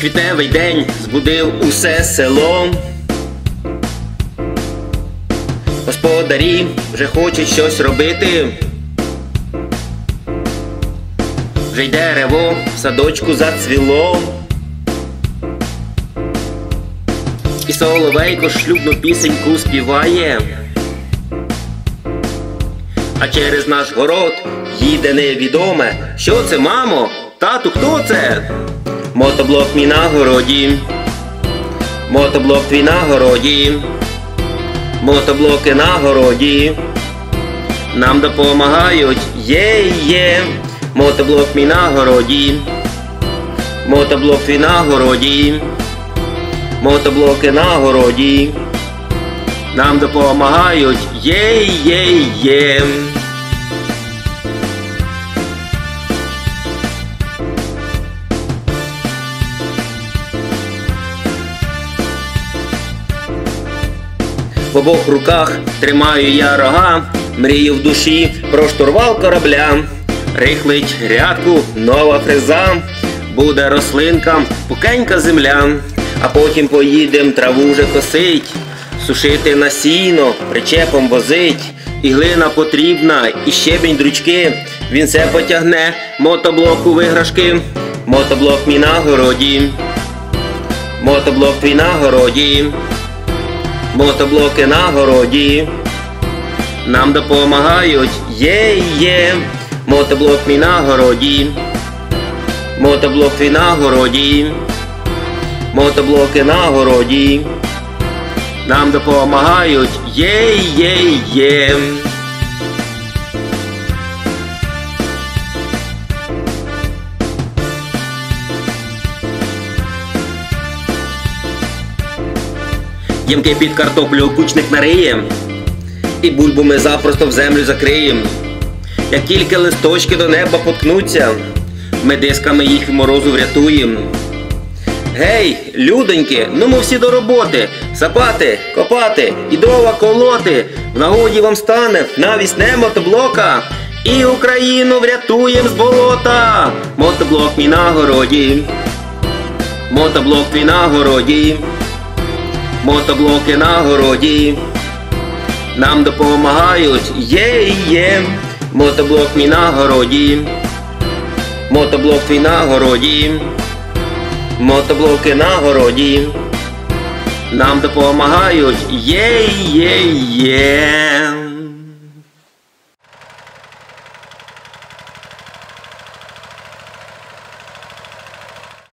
Квітневий день збудив усе село. Господарі вже хочуть щось робити. Вже й дерево в садочку зацвіло. І соловейко шлюбну пісеньку співає. А через наш город їде невідоме. Що це, мамо? Тату, хто це? Мотоблок мій на городі. Мотоблок твій на городі. Мотоблоки на городі. Нам допомагають є-є. Мотоблок мій на городі. Мотоблок твій на городі. Мотоблоки на городі. Нам допомагають є-є-є. В обох руках тримаю я рога, мрію в душі про штурвал корабля. Рихлить грядку, нова фреза, буде рослинкам пукенька земля, а потім поїдем траву вже косить, сушити насіно, причепом возить, і глина потрібна, і щебінь дручки. Він все потягне, мотоблок у виграшки, мотоблок мій на городі, мотоблок твій на городі. Мотоблоки на городі. Нам допомагають є-є. Мотоблок мій на городі. Мотоблок твій на городі. Мотоблоки на городі. Нам допомагають є-є-є. Ямки під картоплю кучник нариєм, і бульбу ми запросто в землю закриєм. Як тільки листочки до неба поткнуться, ми дисками їх від морозу врятуєм. Гей, людоньки, ну ми всі до роботи, сапати, копати і дрова колоти. В нагоді вам стане навісне мотоблока. І Україну врятуєм з болота. Мотоблок мій на городі. Мотоблок твій на городі. Мотоблоки на городі. Нам допомагають є-є. Мотоблок мій на городі. Мотоблок твій на городі. Мотоблоки на городі. Нам допомагають є-є-є.